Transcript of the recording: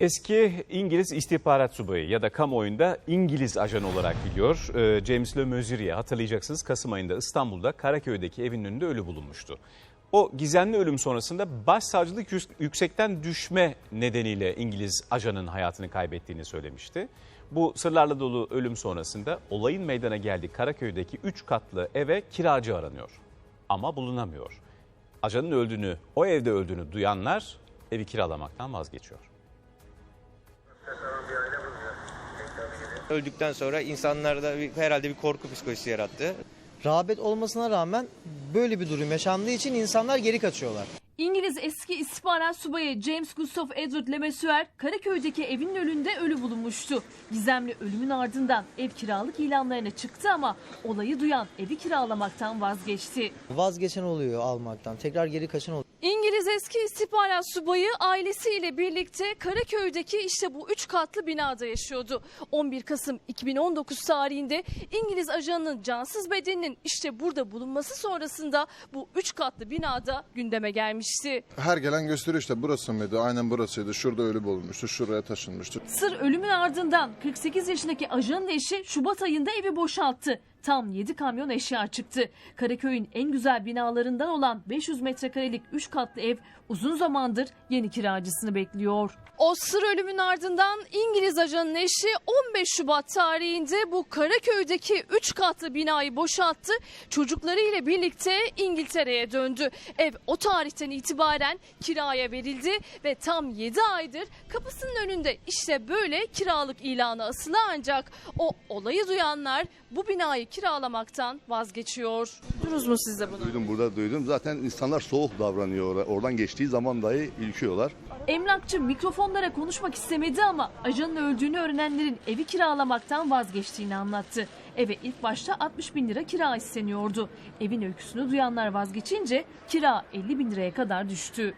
Eski İngiliz istihbarat subayı ya da kamuoyunda İngiliz ajanı olarak biliyor. Ee, James Le Mesurier hatırlayacaksınız Kasım ayında İstanbul'da Karaköy'deki evinin önünde ölü bulunmuştu. O gizemli ölüm sonrasında başsavcılık yük- yüksekten düşme nedeniyle İngiliz ajanın hayatını kaybettiğini söylemişti. Bu sırlarla dolu ölüm sonrasında olayın meydana geldiği Karaköy'deki 3 katlı eve kiracı aranıyor. Ama bulunamıyor. Ajanın öldüğünü, o evde öldüğünü duyanlar evi kiralamaktan vazgeçiyor. Öldükten sonra insanlarda bir, herhalde bir korku psikolojisi yarattı. rağbet olmasına rağmen böyle bir durum yaşandığı için insanlar geri kaçıyorlar. İngiliz eski istihbarat subayı James Gustav Edward Lemesuer Karaköy'deki evinin önünde ölü bulunmuştu. Gizemli ölümün ardından ev kiralık ilanlarına çıktı ama olayı duyan evi kiralamaktan vazgeçti. Vazgeçen oluyor almaktan, tekrar geri kaçan oluyor. Eski istihbarat subayı ailesiyle birlikte Karaköy'deki işte bu üç katlı binada yaşıyordu. 11 Kasım 2019 tarihinde İngiliz ajanının cansız bedeninin işte burada bulunması sonrasında bu üç katlı binada gündeme gelmişti. Her gelen gösteriyor işte burası mıydı? Aynen burasıydı. Şurada ölü bulunmuştu. Şuraya taşınmıştı. Sır ölümün ardından 48 yaşındaki ajanın eşi Şubat ayında evi boşalttı. Tam 7 kamyon eşya çıktı. Karaköy'ün en güzel binalarından olan 500 metrekarelik 3 katlı ev uzun zamandır yeni kiracısını bekliyor. O sır ölümün ardından İngiliz ajanın eşi 15 Şubat tarihinde bu Karaköy'deki 3 katlı binayı boşalttı. Çocuklarıyla birlikte İngiltere'ye döndü. Ev o tarihten itibaren kiraya verildi ve tam 7 aydır kapısının önünde işte böyle kiralık ilanı asılı ancak o olayı duyanlar bu binayı kiralamaktan vazgeçiyor. Duydunuz mu siz de bunu? Duydum burada duydum. Zaten insanlar soğuk davranıyor. Oradan geçtiği zaman dahi ürküyorlar. Emlakçı mikrofonlara konuşmak istemedi ama ajanın öldüğünü öğrenenlerin evi kiralamaktan vazgeçtiğini anlattı. Eve ilk başta 60 bin lira kira isteniyordu. Evin öyküsünü duyanlar vazgeçince kira 50 bin liraya kadar düştü.